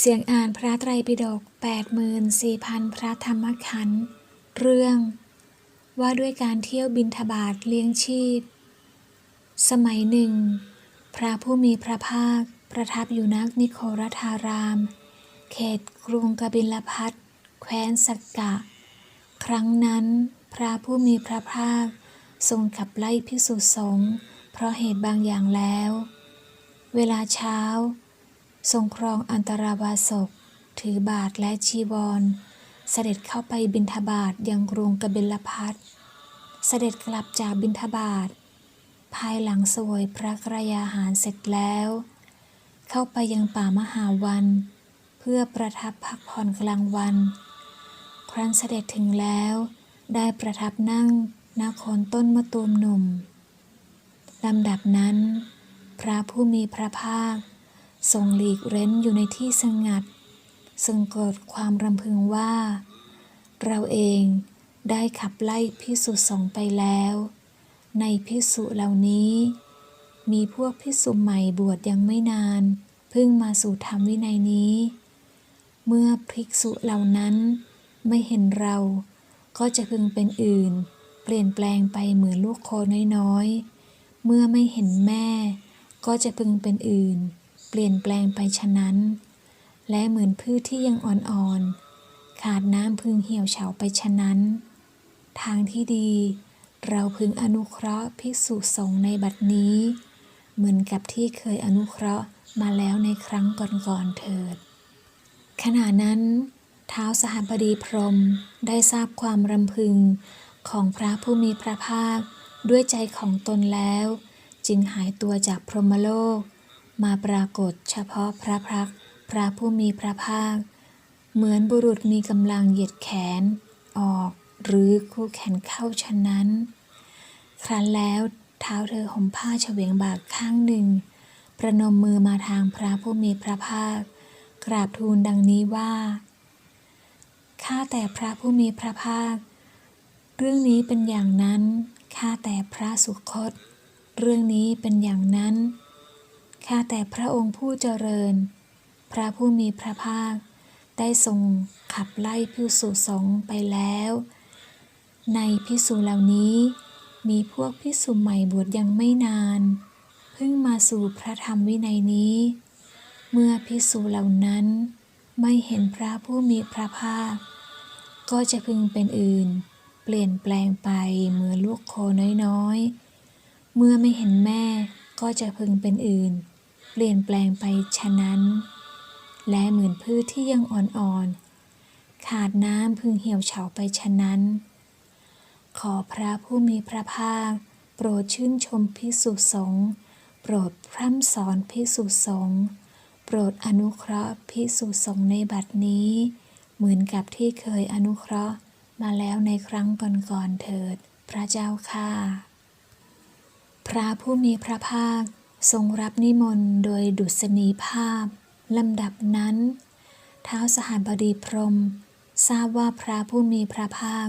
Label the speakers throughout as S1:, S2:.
S1: เสียงอ่านพระไตรปิฎก84,000 พระธรรมขันธ์ เรื่อง ว่าด้วยการเที่ยวบินทบาทเลี้ยงชีพ สมัยหนึ่ง พระผู้มีพระภาคประทับอยู่ณนิโครธาราม เขตกรุงกบิลพัทแคว้นสักกะ ครั้งนั้น พระผู้มีพระภาค ทรงขับไล่ภิกษุสงฆ์เพราะเหตุบางอย่างแล้ว เวลาเช้า ทรงครองอันตราวาสก ถือบาทและชีวร เสด็จเข้าไปบิณฑบาตยังกรุงกบิลพัทเสด็จกลับจากบิณฑบาตภายหลังสวยพระกรยาหารเสร็จแล้ว เข้าไปยังป่ามหาวัน เพื่อประทับพักผ่อนกลางวัน ครั้นเสด็จถึงแล้ว ได้ประทับนั่งณโคนต้นมะตูมหนุ่มลำดับนั้น พระผู้มีพระภาค ทรงหลีกเร้นอยู่ในที่สงัด ซึ่งเกิดความรำพึงว่า เราเองได้ขับไล่พิสุสงไปแล้ว ในพิสุเหล่านี้ มีพวกพิสุใหม่บวชยังไม่นาน เพิ่งมาสู่ธรรมวินัยนี้ เมื่อภิกษุเหล่านั้นไม่เห็นเราก็จะพึงเป็นอื่น เปลี่ยนแปลงไปเหมือนลูกโคน้อยๆ เมื่อไม่เห็นแม่ ก็จะพึงเป็นอื่นเลี่ยนแปลงไปฉะนั้น และเหมือนพืชที่ยังอ่อนๆ ขาดน้ำพึงเหี่ยวเฉาไปฉะนั้น ทางที่ดีเราพึงอนุเคราะห์ภิกษุสงฆ์ในบัดนี้ เหมือนกับที่เคยอนุเคราะห์มาแล้วในครั้งก่อนๆเถิด ขณะนั้น เท้าสหบดีพรมได้ทราบความรำพึงของพระผู้มีพระภาคด้วยใจของตนแล้ว จึงหายตัวจากพรหมโลก มาปรากฏเฉพาะพระพักพระผู้มีพระภาค เหมือนบุรุษมีกำลังเหยียดแขนออกหรือคู่แขนเข้าฉะนั้น ครั้นแล้วเท้าเธอห่มผ้าเฉวงบ่าข้างหนึ่ง ประนมมือมาทางพระผู้มีพระภาค กราบทูลดังนี้ว่า ข้าแต่พระผู้มีพระภาค เรื่องนี้เป็นอย่างนั้น ข้าแต่พระสุคต เรื่องนี้เป็นอย่างนั้น ข้าแต่พระองค์ผู้เจริญ พระผู้มีพระภาค ได้ทรงขับไล่พิสุสงไปแล้ว ในพิสุเหล่านี้ มีพวกพิสุใหม่บวชยังไม่นาน เพิ่งมาสู่พระธรรมวินัยนี้ เมื่อพิสุเหล่านั้นไม่เห็นพระผู้มีพระภาค ก็จะพึงเป็นอื่น เปลี่ยนแปลงไปเหมือนลูกโคน้อยๆ เมื่อไม่เห็นแม่ก็จะพึงเป็นอื่น เปลี่ยนแปลงไปฉะนั้น และเหมือนพืชที่ยังอ่อนๆ ขาดน้ำพึงเหี่ยวเฉาไปฉะนั้น ขอพระผู้มีพระภาค โปรดชื่นชมพิสุสงฆ์โปรดพร่ำสอนพิสุสงฆ์โปรดอนุเคราะห์พิสุสงฆ์ในบัดนี้ เหมือนกับที่เคยอนุเคราะห์มาแล้วในครั้งก่อนๆเถิด พระเจ้าค่ะ พระผู้มีพระภาค ทรงรับนิมนต์โดยดุษณีภาพลำดับนั้นเท้าวสหบดีพรม ทราบว่าพระผู้มีพระภาค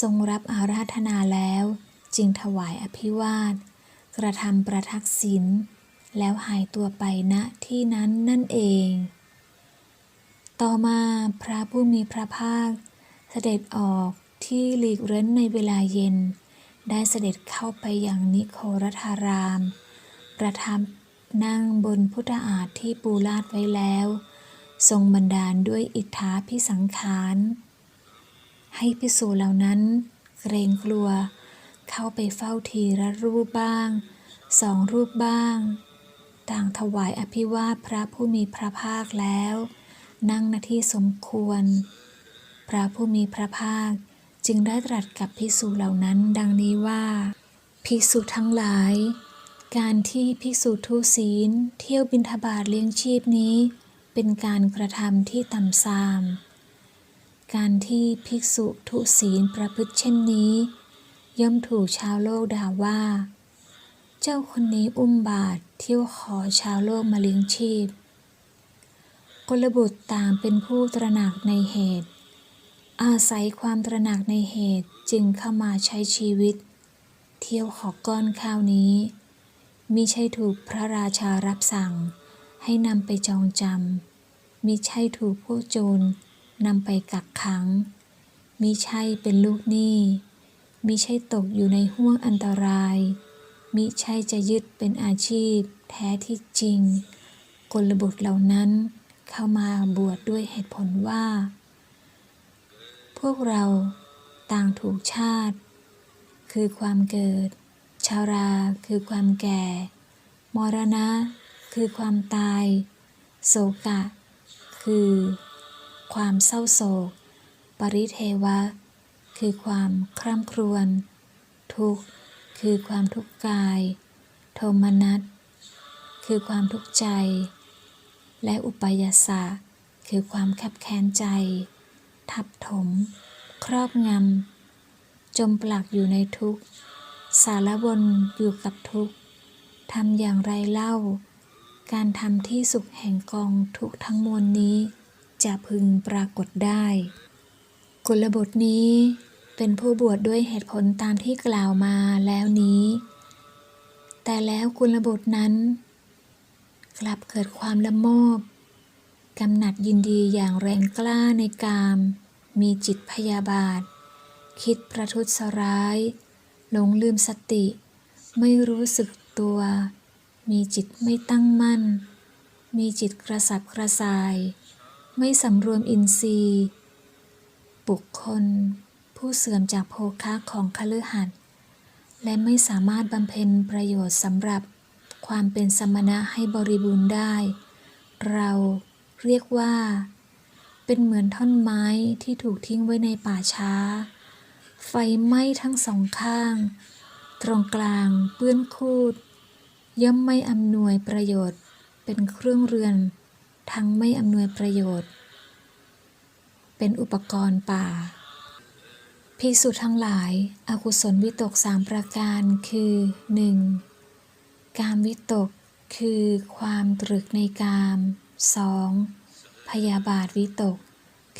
S1: ทรงรับอาราธนาแล้ว จึงถวายอภิวาท กระทำประทักษิณแล้วหายตัวไปณที่นั้นนั่นเอง ต่อมาพระผู้มีพระภาค เสด็จออกที่หลีกเร้นในเวลาเย็น ได้เสด็จเข้าไปยังนิโครธาราม ประทับนั่งบนพุทธอาฏที่ปูลาดไว้แล้ว ทรงบันดาลด้วยอิทธาพิสังขาร ให้พิสูจเหล่านั้น เกรงกลัว เข้าไปเฝ้าทีละรูปบ้าง สองรูปบ้าง ต่างถวายอภิวาทพระผู้มีพระภาคแล้ว นั่งณที่สมควร พระผู้มีพระภาคจึงได้ตรัสกับภิกษุเหล่านั้นดังนี้ว่าภิกษุทั้งหลาย การที่ภิกษุทุศีล เที่ยวบิณฑบาตเลี้ยงชีพนี้ เป็นการกระทำที่ต่ำทราม การที่ภิกษุทุศีลประพฤติเช่นนี้ ย่อมถูกชาวโลกด่าว่า เจ้าคนนี้อุ้มบาตรเที่ยวขอชาวโลกมาเลี้ยงชีพกลบุตรต่างเป็นผู้ตระหนักในเหตุ อาศัยความตระหนักในเหตุจึงเข้ามาใช้ชีวิต เที่ยวขอก้อนข้าวนี้ มิใช่ถูกพระราชารับสั่ง ให้นำไปจองจำมิใช่ถูกพวกโจรนำไปกักขังมิใช่เป็นลูกหนี้มิใช่ตกอยู่ในห้วงอันตรายมิใช่จะยึดเป็นอาชีพ แท้ที่จริง กลบุตรเหล่านั้นเข้ามาบวชดด้วยเหตุผลว่า พวกเราต่างถูกชาติ คือความเกิด ชาราคือความแก่ มรณะ คือความตาย โศกะ คือ ความเศร้าโศก ปริเทวะ คือความคร่ำครวญ ทุกข์ คือความทุกข์กาย โทมนัส คือความทุกข์ใจ และอุปยาสะ คือความขับแค้นใจ ทับถม ครอบงำ จมปลักอยู่ในทุกข์ สารวนอยู่กับทุกข์ทำอย่างไรเล่า การทำที่สุขแห่งกองทุกทั้งมวลนี้ จะพึงปรากฏได้กุลบุตรนี้เป็นผู้บวชดด้วยเหตุผลตามที่กล่าวมาแล้วนี้ แต่แล้วกุลบุตรนั้น กลับเกิดความละโมบกำหนัดยินดีอย่างแรงกล้าในกาม มีจิตพยาบาท คิดประทุษร้าย หลงลืมสติ ไม่รู้สึกตัว มีจิตไม่ตั้งมั่น มีจิตกระสับกระส่าย ไม่สำรวมอินทรีย์ บุคคล ผู้เสื่อมจากโภคะของคฤหัสถ์และไม่สามารถบำเพ็ญประโยชน์สำหรับความเป็นสมณะให้บริบูรณ์ได้ เราเรียกว่า เป็นเหมือนท่อนไม้ที่ถูกทิ้งไว้ในป่าช้า ไฟไหม้ทั้งสองข้าง ตรงกลางเปื้อนคูด ย่อมไม่อำนวยประโยชน์เป็นเครื่องเรือน ทั้งไม่อำนวยประโยชน์ เป็นอุปกรณ์ป่าภิกษุทั้งหลายอากุศลวิตกสามประการคือ 1. กามวิตกคือความตรึกในกาม 2. พยาบาทวิตก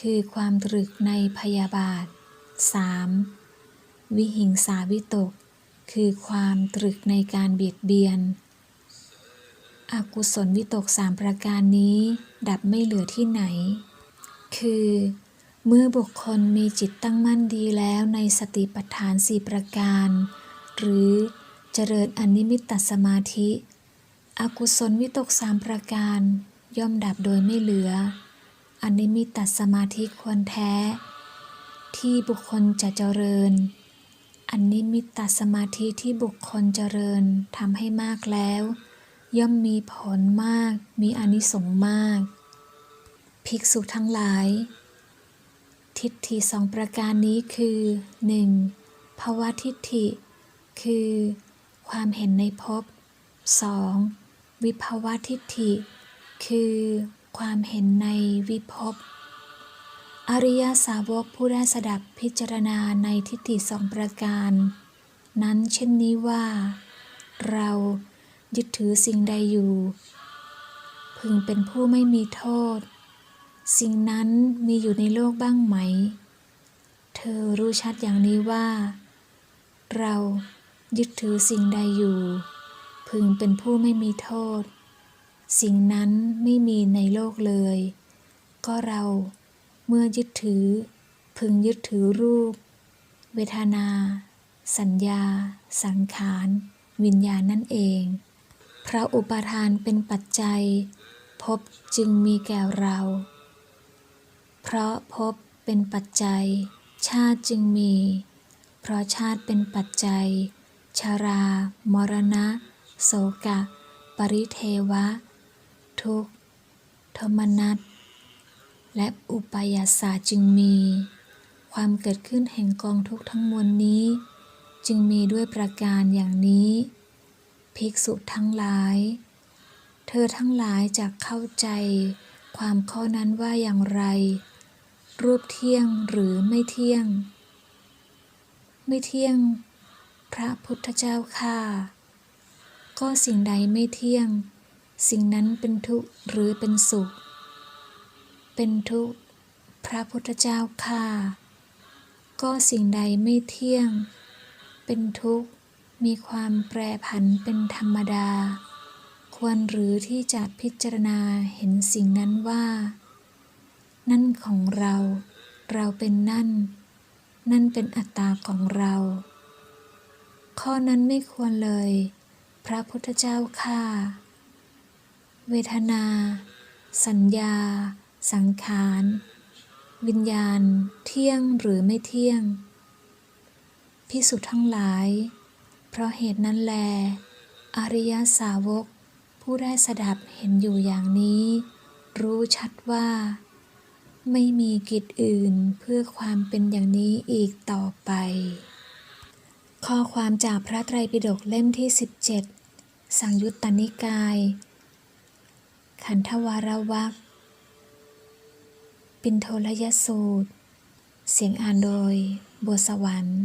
S1: คือความตรึกในพยาบาท 3. วิหิงสาวิตก คือความตรึกในการเบียดเบียน อกุศลวิตกสามประการนี้ ดับไม่เหลือที่ไหน คือ เมื่อบุคคลมีจิตตั้งมั่นดีแล้วในสติปัฏฐานสี่ประการ หรือเจริญอนิมิตตสมาธิ อกุศลวิตกสามประการ ย่อมดับโดยไม่เหลือ อนิมิตตสมาธิควรแท้ ที่บุคคลจะเจริญ อันนิมิตตสมาธิที่บุคคลเจริญทำให้มากแล้ว ย่อมมีผลมาก มีอนิสงส์มาก ภิกษุทั้งหลาย ทิฏฐิสองประการนี้คือ 1. ภาวะทิฏฐิ คือ ความเห็นในภพ 2. วิภาวะทิฏฐิ คือ ความเห็นในวิภพ อริยสาวกผู้ได้สดับพิจารณาในทิฏฐิสองประการ นั้นเช่นนี้ว่า เรายึดถือสิ่งใดอยู่ พึงเป็นผู้ไม่มีโทษ สิ่งนั้นมีอยู่ในโลกบ้างไหม เธอรู้ชัดอย่างนี้ว่า เรายึดถือสิ่งใดอยู่ พึงเป็นผู้ไม่มีโทษ สิ่งนั้นไม่มีในโลกเลย ก็เรา เมื่อยึดถือ พึงยึดถือรูป เวทนา สัญญา สังขาร วิญญาณนั่นเองเพราะอุปาทานเป็นปัจจัยภพจึงมีแก่เรา เพราะภพเป็นปัจจัย ชาติจึงมี เพราะชาติเป็นปัจจัยชารา มรณะ โสกะ ปริเทวะ ทุกขโทมนัส และอุปายาสาจึงมี ความเกิดขึ้นแห่งกองทุกทั้งมวลนี้ จึงมีด้วยประการอย่างนี้ ภิกษุทั้งหลาย เธอทั้งหลายจะเข้าใจ ความข้อนั้นว่าอย่างไร รูปเที่ยงหรือไม่เที่ยง ไม่เที่ยง พระพุทธเจ้าค่ะ ก็สิ่งใดไม่เที่ยง สิ่งนั้นเป็นทุกข์หรือเป็นสุข เป็นทุกข์ พระพุทธเจ้าค่ะ ก็สิ่งใดไม่เที่ยง เป็นทุกข์ มีความแปรผันเป็นธรรมดา ควรหรือที่จะพิจารณาเห็นสิ่งนั้นว่า นั่นของเรา เราเป็นนั่น นั่นเป็นอัตตาของเรา ข้อนั้นไม่ควรเลย พระพุทธเจ้าข้าเวทนา สัญญา สังขาร วิญญาณ เที่ยงหรือไม่เที่ยง พิสุทั้งหลาย เพราะเหตุนั้นแล อริยสาวก ผู้ได้สดับเห็นอยู่อย่างนี้ รู้ชัดว่า ไม่มีกิจอื่นเพื่อความเป็นอย่างนี้อีกต่อไป ข้อความจากพระไตรปิฎกเล่มที่ 17 สังยุตตนิกาย ขันธวารวัก ปินโทลยสูตร เสียงอ่านโดย บัวสวรรค์